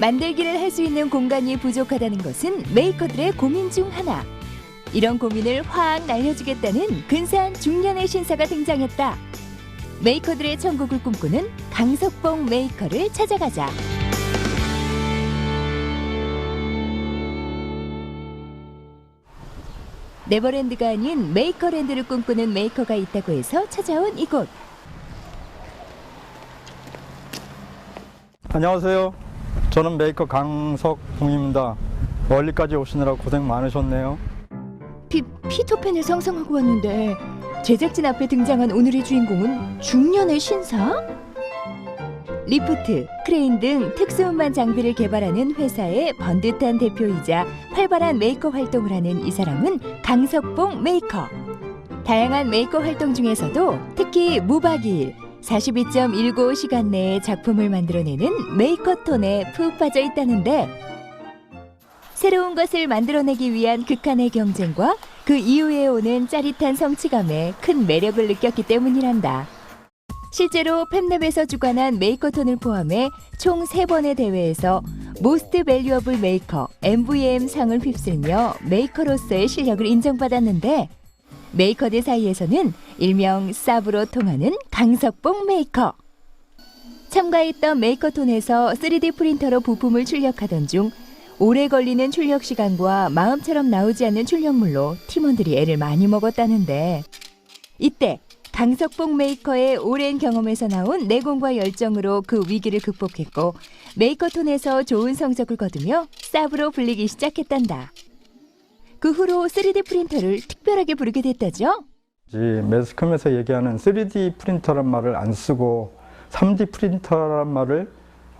만들기를 할 수 있는 공간이 부족하다는 것은 메이커들의 고민 중 하나. 이런 고민을 확 날려주겠다는 근사한 중년의 신사가 등장했다. 메이커들의 천국을 꿈꾸는 강석봉 메이커를 찾아가자. 네버랜드가 아닌 메이커랜드를 꿈꾸는 메이커가 있다고 해서 찾아온 이곳. 안녕하세요. 저는 메이커 강석봉입니다. 멀리까지 오시느라 고생 많으셨네요. 피, 피터팬을 상상하고 왔는데 제작진 앞에 등장한 오늘의 주인공은 중년의 신사? 리프트, 크레인 등 특수운반 장비를 개발하는 회사의 번듯한 대표이자 활발한 메이커 활동을 하는 이 사람은 강석봉 메이커. 다양한 메이커 활동 중에서도 특히 무박일 42.195시간 내에 작품을 만들어내는 메이커톤에 푹 빠져 있다는데 새로운 것을 만들어내기 위한 극한의 경쟁과 그 이후에 오는 짜릿한 성취감에 큰 매력을 느꼈기 때문이란다. 실제로 팹랩에서 주관한 메이커톤을 포함해 총 3번의 대회에서 모스트 밸류어블 메이커 MVM 상을 휩쓸며 메이커로서의 실력을 인정받았는데 메이커들 사이에서는 일명 쌉으로 통하는 강석봉 메이커. 참가했던 메이커톤에서 3D 프린터로 부품을 출력하던 중 오래 걸리는 출력 시간과 마음처럼 나오지 않는 출력물로 팀원들이 애를 많이 먹었다는데 이때 강석봉 메이커의 오랜 경험에서 나온 내공과 열정으로 그 위기를 극복했고 메이커톤에서 좋은 성적을 거두며 쌉으로 불리기 시작했단다. 그 후로 3D 프린터를 특별하게 부르게 됐다죠. 이 매스컴에서 얘기하는 3D 프린터란 말을 안 쓰고 3D 프린터란 말을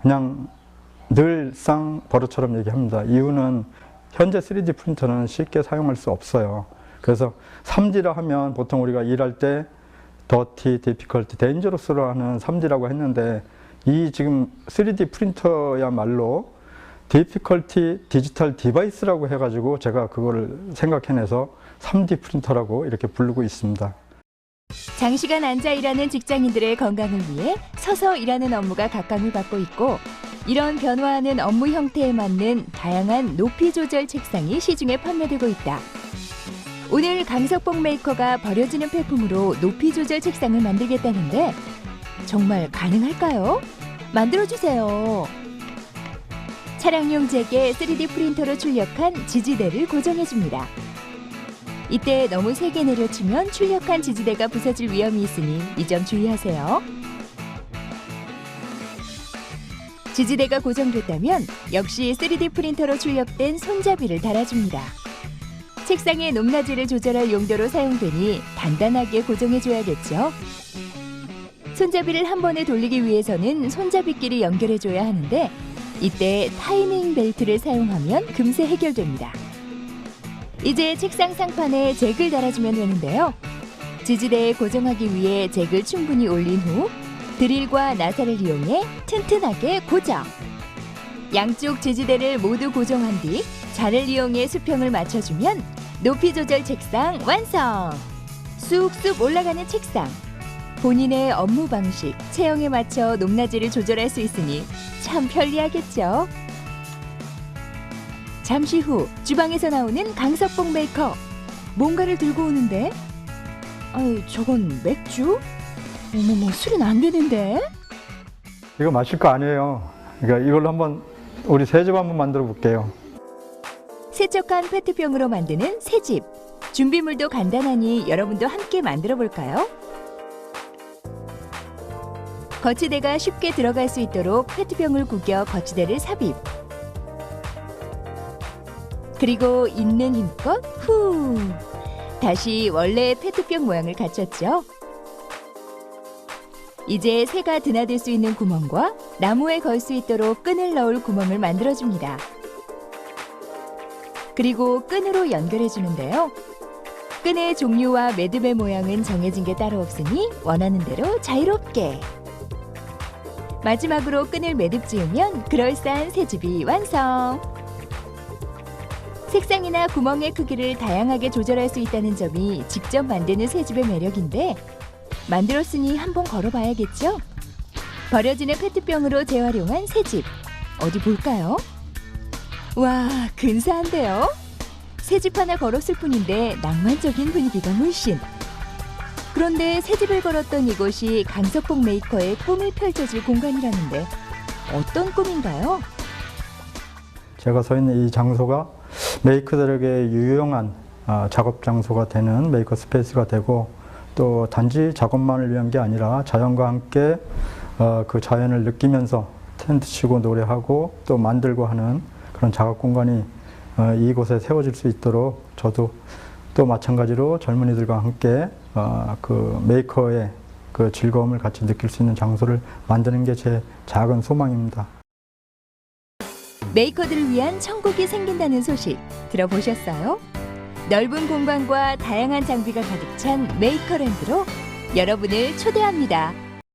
그냥 늘상 버릇처럼 얘기합니다. 이유는 현재 3D 프린터는 쉽게 사용할 수 없어요. 그래서 3D라 하면 보통 우리가 일할 때 더티, 디피컬티, 데인저러스로 하는 3D라고 했는데 이 지금 3D 프린터야말로 디피컬티 디지털 디바이스라고 해가지고 제가 그거를 생각해내서 3D 프린터라고 이렇게 부르고 있습니다. 장시간 앉아 일하는 직장인들의 건강을 위해 서서 일하는 업무가 각광을 받고 있고 이런 변화하는 업무 형태에 맞는 다양한 높이 조절 책상이 시중에 판매되고 있다. 오늘 강석봉 메이커가 버려지는 폐품으로 높이 조절 책상을 만들겠다는데 정말 가능할까요? 만들어 주세요. 차량용 재계 3D 프린터로 출력한 지지대를 고정해 줍니다. 이때 너무 세게 내려치면 출력한 지지대가 부서질 위험이 있으니 이 점 주의하세요. 지지대가 고정됐다면 역시 3D 프린터로 출력된 손잡이를 달아줍니다. 책상의 높낮이를 조절할 용도로 사용되니 단단하게 고정해줘야겠죠. 손잡이를 한 번에 돌리기 위해서는 손잡이끼리 연결해줘야 하는데 이때 타이밍 벨트를 사용하면 금세 해결됩니다. 이제 책상 상판에 잭을 달아주면 되는데요. 지지대에 고정하기 위해 잭을 충분히 올린 후 드릴과 나사를 이용해 튼튼하게 고정. 양쪽 지지대를 모두 고정한 뒤 잔을 이용해 수평을 맞춰주면 높이 조절 책상 완성! 쑥쑥 올라가는 책상. 본인의 업무 방식, 체형에 맞춰 높낮이를 조절할 수 있으니 참 편리하겠죠? 잠시 후 주방에서 나오는 강석봉 메이커. 뭔가를 들고 오는데? 아유, 저건 맥주? 어머머, 술은 안 되는데? 이거 마실 거 아니에요. 그러니까 이걸로 한번 우리 새집 한번 만들어 볼게요. 세척한 페트병으로 만드는 새집. 준비물도 간단하니 여러분도 함께 만들어 볼까요? 거치대가 쉽게 들어갈 수 있도록 페트병을 구겨 거치대를 삽입. 그리고 있는 힘껏 후. 다시 원래의 페트병 모양을 갖췄죠. 이제 새가 드나들 수 있는 구멍과 나무에 걸 수 있도록 끈을 넣을 구멍을 만들어줍니다. 그리고 끈으로 연결해 주는데요. 끈의 종류와 매듭의 모양은 정해진 게 따로 없으니 원하는 대로 자유롭게. 마지막으로 끈을 매듭 지으면 그럴싸한 새집이 완성. 색상이나 구멍의 크기를 다양하게 조절할 수 있다는 점이 직접 만드는 새집의 매력인데 만들었으니 한번 걸어봐야겠죠? 버려지는 페트병으로 재활용한 새집. 어디 볼까요? 와, 근사한데요? 새집 하나 걸었을 뿐인데 낭만적인 분위기가 물씬. 그런데 새 집을 걸었던 이곳이 강석봉 메이커의 꿈이 펼쳐질 공간이라는데 어떤 꿈인가요? 제가 서 있는 이 장소가 메이커들에게 유용한 아, 작업 장소가 되는 메이커 스페이스가 되고 또 단지 작업만을 위한 게 아니라 자연과 함께 어, 그 자연을 느끼면서 텐트 치고 노래하고 또 만들고 하는 그런 작업 공간이 어, 이곳에 세워질 수 있도록 저도 또 마찬가지로 젊은이들과 함께 어, 그 메이커의 그 즐거움을 같이 느낄 수 있는 장소를 만드는 게 제 작은 소망입니다. 메이커들을 위한 천국이 생긴다는 소식 들어보셨어요? 넓은 공간과 다양한 장비가 가득 찬 메이커랜드로 여러분을 초대합니다.